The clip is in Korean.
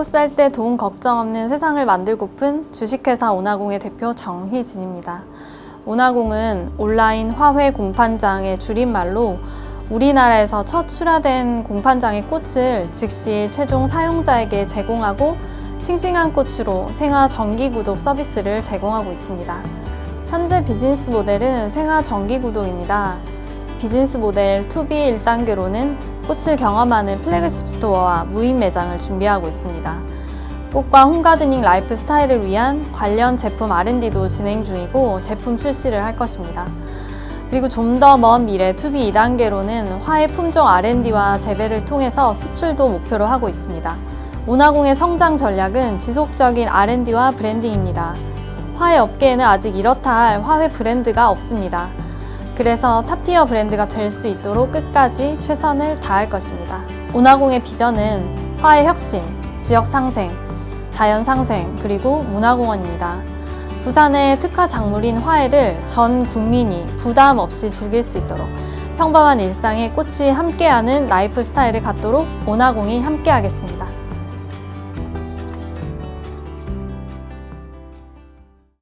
살때돈 걱정 없는 세상을 만들고픈 주식회사 오나공의 대표 정희진입니다. 오나공은 온라인 화훼 공판장의 줄임말로 우리나라에서 첫 출하된 공판장의 꽃을 즉시 최종 사용자에게 제공하고 싱싱한 꽃으로 생화 정기 구독 서비스를 제공하고 있습니다. 현재 비즈니스 모델은 생화 정기 구독입니다. 비즈니스 모델 2B 1단계로는 꽃을 경험하는 플래그십 스토어와 무인 매장을 준비하고 있습니다. 꽃과 홈가드닝 라이프 스타일을 위한 관련 제품 R&D도 진행 중이고 제품 출시를 할 것입니다. 그리고 좀 더 먼 미래 2B 2단계로는 화해 품종 R&D와 재배를 통해서 수출도 목표로 하고 있습니다. 모나공의 성장 전략은 지속적인 R&D와 브랜딩입니다. 화해 업계에는 아직 이렇다 할 화해 브랜드가 없습니다. 그래서 탑티어 브랜드가 될 수 있도록 끝까지 최선을 다할 것입니다. 오나공의 비전은 화해 혁신, 지역 상생, 자연 상생, 그리고 문화공원입니다. 부산의 특화 작물인 화해를 전 국민이 부담 없이 즐길 수 있도록 평범한 일상에 꽃이 함께하는 라이프 스타일을 갖도록 오나공이 함께하겠습니다.